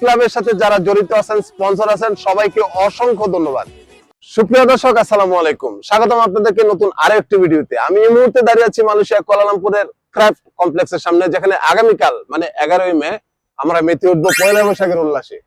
ক্লাবের সাথে যারা জড়িত আছেন, স্পন্সর আছেন, সবাইকে অসংখ্য ধন্যবাদ। সুপ্রিয় দর্শক, আসসালামু আলাইকুম। স্বাগতম আপনাদেরকে নতুন আরও একটি ভিডিওতে। আমি এই মুহূর্তে দাঁড়িয়ে আছি মালয়েশিয়া কুয়ালালামপুরের ক্রাফট কমপ্লেক্সের সামনে, যেখানে আগামীকাল মানে এগারোই মে, আমরা মেতে উঠবো পয়লা বৈশাখের উল্লাসে।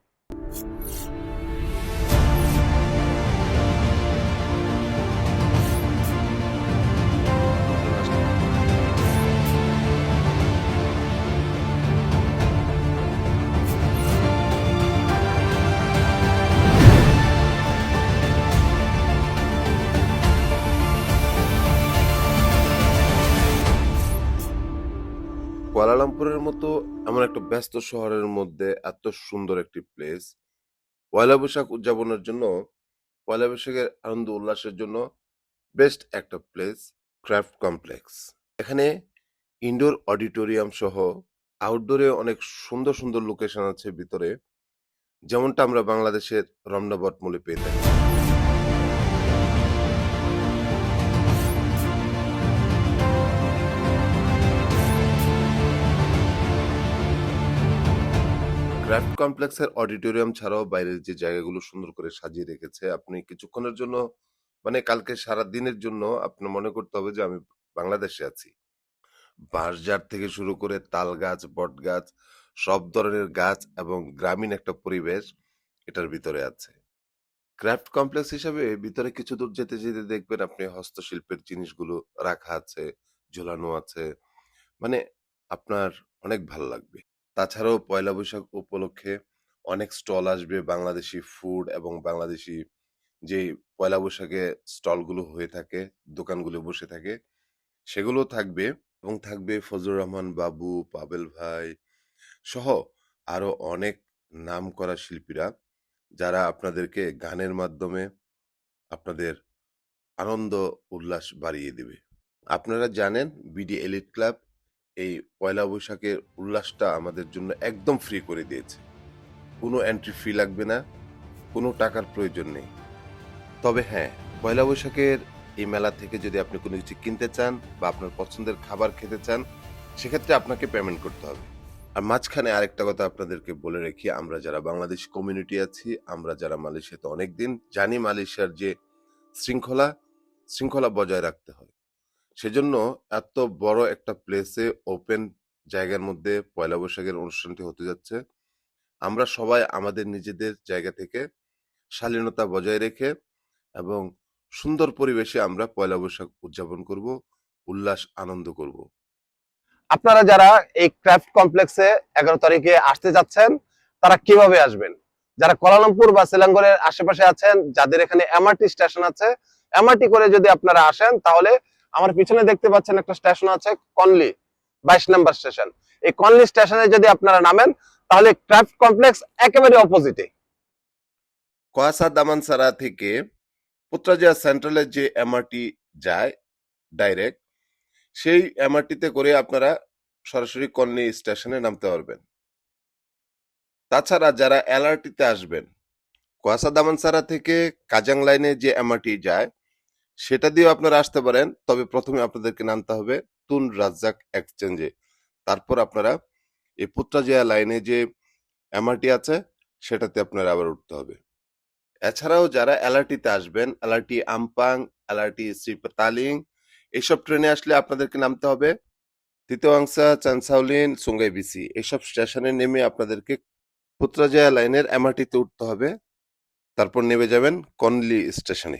কুয়ালালামপুরের মতো এমন একটা ব্যস্ত শহরের মধ্যে এত সুন্দর একটি প্লেস পয়লা বৈশাখ উদযাপনের জন্য, পয়লা বৈশাখের আনন্দ উল্লাসের জন্য বেস্ট একটা প্লেস ক্রাফট কমপ্লেক্স এখানে ইনডোর অডিটোরিয়াম সহ আউটডোরে অনেক সুন্দর সুন্দর লোকেশন আছে ভিতরে। যেমনটা আমরা বাংলাদেশের রমনা বটমূলে পেয়ে থাকি। ক্রাফট কমপ্লেক্সের অডিটোরিয়াম ছাড়াও বাইরের যে জায়গাগুলো সুন্দর করে সাজিয়ে রেখেছে, আপনি কিছুক্ষণের জন্য মানে কালকে সারা দিনের জন্য আপনার মনে করতে হবে যে আমি বাংলাদেশে আছি। বাঁশঝাড় থেকে শুরু করে তাল গাছ বট গাছ সব ধরনের গাছ এবং গ্রামীণ একটা পরিবেশ এটার ভিতরে আছে। ক্রাফট কমপ্লেক্স হিসাবে ভিতরে কিছু দূর যেতে যেতে দেখবেন আপনি হস্তশিল্পের জিনিসগুলো রাখা আছে, ঝোলানো আছে মানে আপনার অনেক ভালো লাগবে। তাছাড়াও পয়লা বৈশাখ উপলক্ষে অনেক স্টল আসবে বাংলাদেশি ফুড এবং বাংলাদেশি যে পয়লা বৈশাখে স্টলগুলো হয়ে থাকে, দোকানগুলো বসে থাকে, সেগুলো থাকবে এবং থাকবে ফজলুর রহমান বাবু, পাবেল ভাই সহ আরও অনেক নাম করা শিল্পীরা যারা আপনাদেরকে গানের মাধ্যমে আপনাদের আনন্দ, উল্লাস বাড়িয়ে দেবে। আপনারা জানেন বিডি এলিট ক্লাব এই পয়লা বৈশাখের উল্লাসটা আমাদের জন্য একদম ফ্রি করে দিয়েছে। কোনো এন্ট্রি ফি লাগবে না, কোনো টাকার প্রয়োজন নেই। তবে হ্যাঁ পয়লা বৈশাখের এই মেলা থেকে যদি আপনি কোনো কিছু কিনতে চান বা আপনার পছন্দের খাবার খেতে চান, সেক্ষেত্রে আপনাকে পেমেন্ট করতে হবে। আর মাঝখানে আরেকটা কথা আপনাদেরকে বলে রাখি, আমরা যারা বাংলাদেশ কমিউনিটি আছি, আমরা যারা মালয়েশিয়াতে অনেক দিন জানি মালয়েশিয়ার যে শৃঙ্খলা শৃঙ্খলা বজায় রাখতে হয়। সেজন্য এত বড় একটা প্লেসে ওপেন জায়গার মধ্যে পয়লা বৈশাখের অনুষ্ঠানটি হতে যাচ্ছে। আমরা সবাই আমাদের নিজেদের জায়গা থেকে শালীনতা বজায় রেখে এবং সুন্দর পরিবেশে আমরা পয়লা বৈশাখ উদযাপন করব, উল্লাস, আনন্দ করব। আপনারা যারা এই ক্রাফট কমপ্লেক্সে এগারো তারিখে আসতে যাচ্ছেন, তারা কীভাবে আসবেন? যারা কোয়ালালামপুর বা সিলাঙ্গরের আশেপাশে আছেন, যাদের এখানে এমআরটি স্টেশন আছে এমআরটি করে যদি আপনারা আসেন, তাহলে আমার পিছনে দেখতে পাচ্ছেন একটা স্টেশন আছে কনলি, বাইশ নাম্বার স্টেশন। এই কনলি স্টেশনে যদি আপনারা নামেন, তাহলে ক্রাফট কমপ্লেক্স একেবারে অপোজিটে কোয়াসা দামানসারা থেকে পুত্রাজিয়া সেন্ট্রালের যে এমআরটি যায় ডাইরেক্ট সেই এমআরটিতে করে আপনারা সরাসরি কলনি স্টেশনে নামতে পারবেন। তাছাড়া যারা এলআরটিতে আসবেন, কোয়াসা দামানসারা থেকে কাজাং লাইনে যে এমআরটি যায় সেটা দিয়েও আপনারা আসতে পারেন। তবে প্রথমে আপনাদেরকে নামতে হবে তুন রাজ্জাক এক্সচেঞ্জে। তারপর আপনারা এই পুত্রাজিয়া লাইনে যে এমআরটি আছে, সেটাতে আপনারা আবার উঠতে হবে। এছাড়াও যারা এলআরটিতে আসবেন এলআরটি আমপাং এলআরটি শ্রীপতালিং এইসব ট্রেনে আসলে আপনাদেরকে নামতে হবে। তৃতীয়াংশা চানসাউলিন সুঙ্গাই বিসি এইসব স্টেশনে নেমে আপনাদেরকে পুত্রাজয়া লাইনের এমআরটিতে উঠতে হবে। তারপর নেমে যাবেন কনলি স্টেশনে।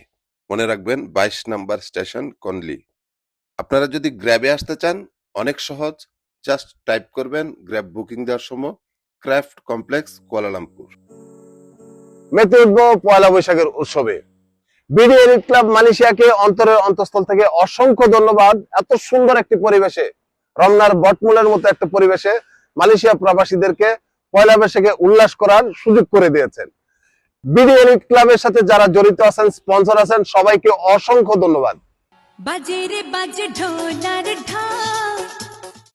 মনে রাখবেন বাইশ নাম্বার স্টেশন কনলি। আপনারা যদি গ্র্যাবে আসতে চান, অনেক সহজ। জাস্ট টাইপ করবেন গ্র্যাব বুকিং দেওয়ার সময় ক্রাফট কমপ্লেক্স কুয়ালালামপুর। মেতে উঠবো পয়লা বৈশাখের উৎসবে। বিডি এলিট ক্লাব মালয়েশিয়াকে অন্তরের অন্তঃস্থল থেকে অসংখ্য ধন্যবাদ। এত সুন্দর একটি পরিবেশে, রমনার বটমূলের মতো একটা পরিবেশে মালয়েশিয়া প্রবাসীদেরকে পয়লা বৈশাখে উল্লাস করার সুযোগ করে দিয়েছেন। বিডি ক্লাবের সাথে যারা জড়িত আছেন স্পন্সর আছেন, সবাইকে অসংখ্য ধন্যবাদ। বাজে রে বাজে ঢোলার ঢাক